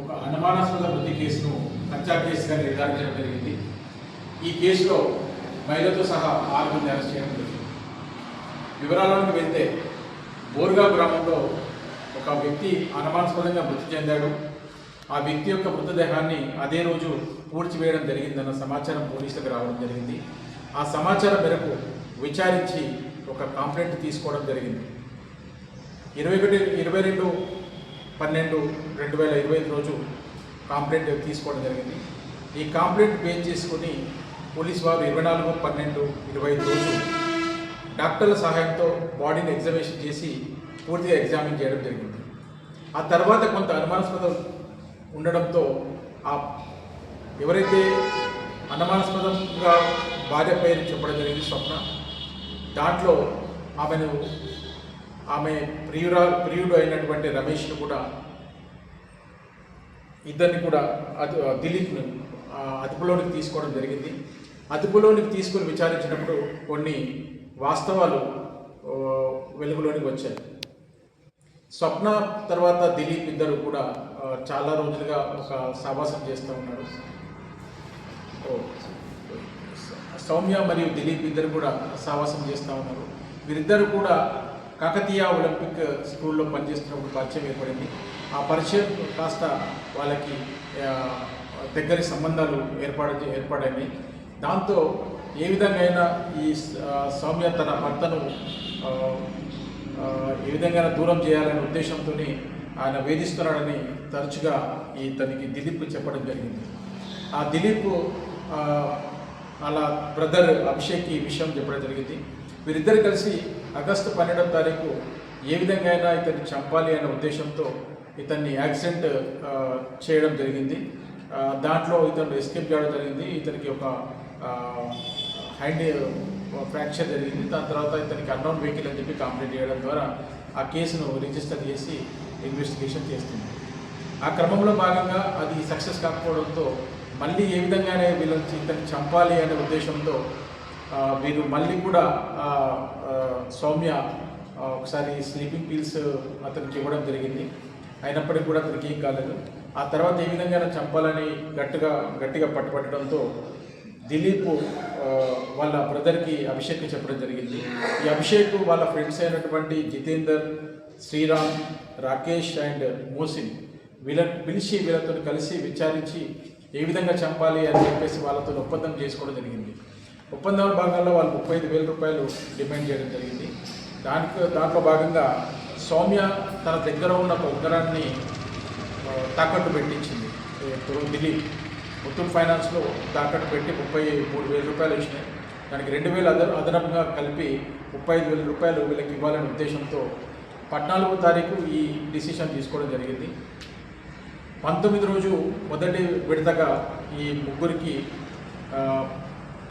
ఒక అనుమానాస్పద మృతి కేసును హత్యా కేసుగా నిర్ధారించడం జరిగింది. ఈ కేసులో మహిళతో సహా ఆరు మంది అరెస్ట్ చేయడం జరిగింది. వివరాలను వెళ్తే బోర్గా గ్రామంలో ఒక వ్యక్తి అనుమానాస్పదంగా మృతి చెందాడు. ఆ వ్యక్తి యొక్క మృతదేహాన్ని అదే రోజు పూడ్చివేయడం జరిగిందన్న సమాచారం పోలీసులకు రావడం జరిగింది. ఆ సమాచారం మేరకు విచారించి ఒక కంప్లైంట్ తీసుకోవడం జరిగింది. ఇరవై ఒకటి ఇరవై రెండు పన్నెండు రెండు వేల ఇరవై ఐదు రోజు కాంప్లైంట్ తీసుకోవడం జరిగింది. ఈ కాంప్లైంట్ బేస్ చేసుకుని పోలీస్ వారు ఇరవై నాలుగు పన్నెండు ఇరవై ఐదు రోజు డాక్టర్ల సహాయంతో బాడీని ఎగ్జామినేషన్ చేసి పూర్తిగా ఎగ్జామిన్ చేయడం జరిగింది. ఆ తర్వాత కొంత అనుమానాస్పదం ఉండడంతో ఆ ఎవరైతే అనుమానాస్పదంగా భార్య పేరు చెప్పడం జరిగింది స్వప్న. దాంట్లో ఆమెను ఆమె ప్రియురా ప్రియుడు అయినటువంటి రమేష్ను కూడా ఇద్దరిని కూడా అది దిలీప్ను అదుపులోనికి తీసుకోవడం జరిగింది. అదుపులోనికి తీసుకొని విచారించినప్పుడు కొన్ని వాస్తవాలు వెలుగులోనికి వచ్చాయి. స్వప్న తర్వాత దిలీప్ ఇద్దరు కూడా చాలా రోజులుగా ఒక సావాసం చేస్తూ ఉన్నారు. సౌమ్య మరియు దిలీప్ ఇద్దరు కూడా సావాసం చేస్తూ ఉన్నారు. వీరిద్దరు కూడా కాకతీయ ఒలింపిక్ స్కూల్లో పనిచేస్తున్నప్పుడు పరిచయం ఏర్పడింది. ఆ పరిచయం కాస్త వాళ్ళకి దగ్గరి సంబంధాలు ఏర్పడ ఏర్పడాయి. దాంతో ఏ విధంగా ఈ సౌమ్య తన భర్తను ఏ విధంగా దూరం చేయాలనే ఉద్దేశంతో ఆయన వేధిస్తున్నాడని తరచుగా ఈ తనకి దిలీప్ చెప్పడం జరిగింది. ఆ దిలీప్ అలా బ్రదర్ అభిషేక్ ఈ విషయం చెప్పడం జరిగింది. వీరిద్దరు కలిసి ఆగస్టు పన్నెండవ తారీఖు ఏ విధంగా అయినా ఇతన్ని చంపాలి అనే ఉద్దేశంతో ఇతన్ని యాక్సిడెంట్ చేయడం జరిగింది. దాంట్లో ఇతను ఎస్కేప్ చేయడం జరిగింది. ఇతనికి ఒక హ్యాండ్ ఫ్రాక్చర్ జరిగింది. దాని తర్వాత ఇతనికి అన్నౌన్ వెహికల్ అని చెప్పి కంప్లైంట్ చేయడం ద్వారా ఆ కేసును రిజిస్టర్ చేసి ఇన్వెస్టిగేషన్ చేస్తుంది. ఆ క్రమంలో భాగంగా అది సక్సెస్ కాకపోవడంతో మళ్ళీ ఏ విధంగానే వీళ్ళని ఇతను చంపాలి అనే ఉద్దేశంతో వీరు మళ్ళీ కూడా సౌమ్య ఒకసారి స్లీపింగ్ పిల్స్ అతనికి ఇవ్వడం జరిగింది. అయినప్పటికీ కూడా అతనికి ఏం కాలేదు. ఆ తర్వాత ఏ విధంగా చంపాలని గట్టిగా గట్టిగా పట్టుపట్టడంతో దిలీప్ వాళ్ళ బ్రదర్కి అభిషేక్ చెప్పడం జరిగింది. ఈ అభిషేక్ వాళ్ళ ఫ్రెండ్స్ అయినటువంటి జితేందర్ శ్రీరామ్ రాకేష్ అండ్ మోసిన్ వీళ్ళ పిలిచి వీళ్ళతో కలిసి విచారించి ఏ విధంగా చంపాలి అని చెప్పేసి వాళ్ళతో ఒప్పందం చేసుకోవడం జరిగింది. ఒప్పందాల భాగంలో వాళ్ళు ముప్పై ఐదు వేల రూపాయలు డిమాండ్ చేయడం జరిగింది. దానికి దాంట్లో భాగంగా సౌమ్య తన దగ్గర ఉన్న ఒక ఉంగరాన్ని తాకట్టు పెట్టించింది. దిలీప్ ముత్తూట్ ఫైనాన్స్లో తాకట్టు పెట్టి ముప్పై మూడు వేల రూపాయలు వచ్చినాయి దానికి రెండు వేలు అదన అదనంగా కలిపి ముప్పై ఐదు వేల రూపాయలు వీళ్ళకి ఇవ్వాలనే ఉద్దేశంతో పద్నాలుగో తారీఖు ఈ డిసిషన్ తీసుకోవడం జరిగింది. పంతొమ్మిది రోజు మొదటి విడతగా ఈ ముగ్గురికి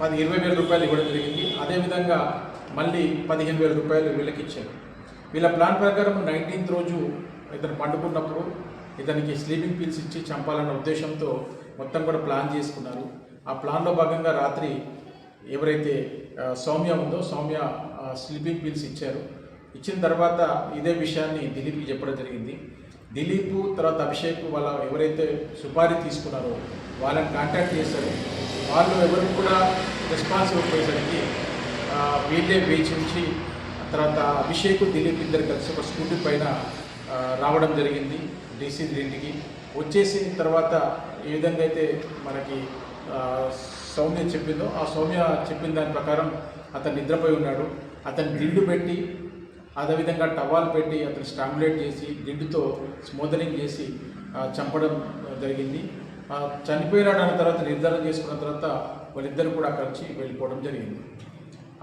పది ఇరవై వేల రూపాయలు ఇవ్వడం జరిగింది. అదేవిధంగా మళ్ళీ పదిహేను వేల రూపాయలు వీళ్ళకి ఇచ్చారు. వీళ్ళ ప్లాన్ ప్రకారం నైన్టీన్త్ రోజు ఇతను పండుకున్నప్పుడు ఇతనికి స్లీపింగ్ పిల్స్ ఇచ్చి చంపాలన్న ఉద్దేశంతో మొత్తం కూడా ప్లాన్ చేసుకున్నారు. ఆ ప్లాన్లో భాగంగా రాత్రి ఎవరైతే సౌమ్య ఉందో సౌమ్య స్లీపింగ్ పిల్స్ ఇచ్చారు. ఇచ్చిన తర్వాత ఇదే విషయాన్ని దిలీప్కి చెప్పడం జరిగింది. దిలీప్ తర్వాత అభిషేక్ వాళ్ళ ఎవరైతే సుపారీ తీసుకున్నారో వాళ్ళని కాంటాక్ట్ చేశారు. వాళ్ళు ఎవరు కూడా రెస్పాన్స్ ఇవ్వకపోయేసరికి వీళ్ళే వీళ్ళే వేచించి తర్వాత అభిషేక్ దిలీప్ ఇద్దరు కలిసి ఒక స్కూటీ పైన రావడం జరిగింది డీసీ ఇంటికి వచ్చేసిన తర్వాత ఏ విధంగా అయితే మనకి సౌమ్య చెప్పిందో ఆ సౌమ్య చెప్పిన దాని ప్రకారం అతను నిద్రపోయి ఉన్నాడు. అతను దిండు పెట్టి అదేవిధంగా టవాల్ పెట్టి అతను స్టాంగులేట్ చేసి దిండుతో స్మోదరింగ్ చేసి చంపడం జరిగింది. చనిపోయినాడు అన్న తర్వాత నిర్ధారణ చేసుకున్న తర్వాత వాళ్ళిద్దరు కూడా అక్కడి నుంచి వెళ్ళిపోవడం జరిగింది.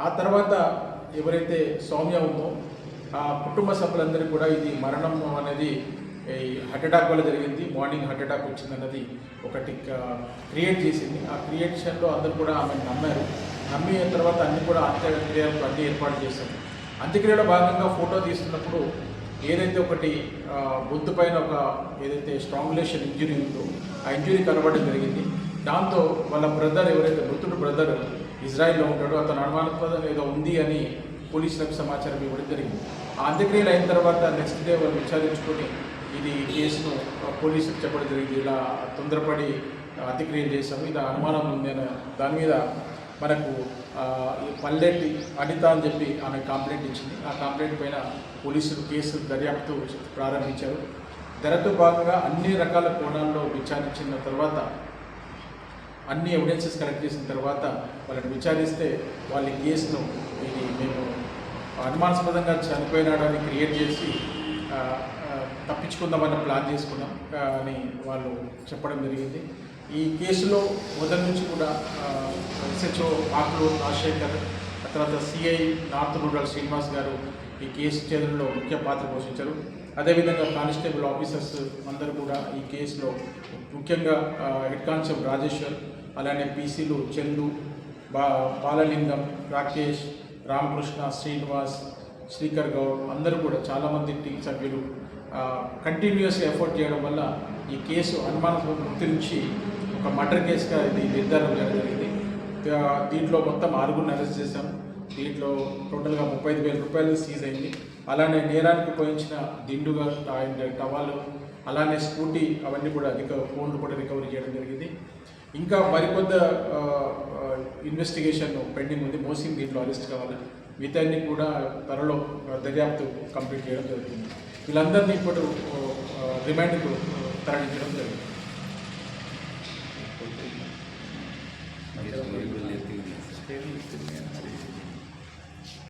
ఆ తర్వాత ఎవరైతే సౌమ్య ఉందో ఆ కుటుంబ సభ్యులందరూ కూడా ఇది మరణం అనేది ఈ హార్ట్ అటాక్ వల్ల జరిగింది. మార్నింగ్ హార్ట్ అటాక్ వచ్చిందన్నది ఒకటి క్రియేట్ చేసింది. ఆ క్రియేషన్లో అందరూ కూడా ఆమె నమ్మారు. నమ్మిన తర్వాత అన్ని కూడా అంత్యక్రియలు అన్ని ఏర్పాటు చేశారు. అంత్యక్రియలో భాగంగా ఫోటో తీస్తున్నప్పుడు ఏదైతే ఒకటి ఆ, గొంతు పైన ఒక ఏదైతే స్ట్రాంగులేషన్ ఇంజురీ ఉందో ఆ ఇంజురీ కనబడడం జరిగింది. దాంతో వాళ్ళ బ్రదర్ ఎవరైతే మృతుడు బ్రదర్ ఇజ్రాయిల్లో ఉంటాడో అతను అనుమానాస్పదం ఏదో ఉంది అని పోలీసులకు సమాచారం ఇవ్వడం జరిగింది. ఆ అంత్యక్రియలు అయిన తర్వాత నెక్స్ట్ డే వాళ్ళు విచారించుకొని ఇది కేసును పోలీసులకు చెప్పడం జరిగింది. ఇలా తొందరపడి అంత్యక్రియలు చేశాము. ఇది అనుమానం ఉంది అనే దాని మీద మనకు పల్లెటి అనిత అని చెప్పి ఆమె కంప్లైంట్ ఇచ్చింది. ఆ కంప్లైంట్ పైన పోలీసులు కేసు దర్యాప్తు ప్రారంభించారు. ధరతో భాగంగా అన్ని రకాల కోణాల్లో విచారించిన తర్వాత అన్ని ఎవిడెన్సెస్ కలెక్ట్ చేసిన తర్వాత వాళ్ళని విచారిస్తే వాళ్ళ కేసును ఇది మేము అనుమానాస్పదంగా చనిపోయినాడని క్రియేట్ చేసి తప్పించుకుందామని ప్లాన్ చేసుకున్నాం అని వాళ్ళు చెప్పడం జరిగింది. ఈ కేసులో మొదటి నుంచి కూడా ఎస్హెచ్ఓ ఆకులు రాజశేఖర్ తర్వాత సిఐ నార్త్ రూరల్ శ్రీనివాస్ గారు ఈ కేసు చేతుల్లో ముఖ్య పాత్ర పోషించారు. అదేవిధంగా కానిస్టేబుల్ ఆఫీసర్స్ అందరూ కూడా ఈ కేసులో ముఖ్యంగా హెడ్ కానిస్టేబుల్ రాజేశ్వర్ అలానే పీసీలు చందు బా బాలలింగం రాకేష్ రామకృష్ణ శ్రీనివాస్ శ్రీకర్ గౌడ్ అందరూ కూడా చాలామంది టీం సభ్యులు కంటిన్యూస్ ఎఫర్ట్ చేయడం వల్ల ఈ కేసు అనుమానాస్పద గుర్తించి ఒక మర్డర్ కేసుగా ఇది నిర్ధారణ చేయడం జరిగింది. దీంట్లో మొత్తం ఆరుగురిని అరెస్ట్ చేశాం. దీంట్లో టోటల్గా ముప్పై ఐదు వేల రూపాయలు సీజ్ అయింది. అలానే నేరానికి ఉపయోగించిన దిండుగా టవాలు అలానే స్కూటీ అవన్నీ కూడా అధిక ఫోన్లు కూడా రికవరీ చేయడం జరిగింది. ఇంకా మరికొంత ఇన్వెస్టిగేషన్ పెండింగ్ ఉంది. మోసింగ్ దీంట్లో అరెస్ట్ కావాలి. మిగతాన్ని కూడా త్వరలో దర్యాప్తు కంప్లీట్ చేయడం జరుగుతుంది. వీళ్ళందరినీ ఇప్పుడు రిమాండ్కు ప్రకటించడం జరిగింది Gracias.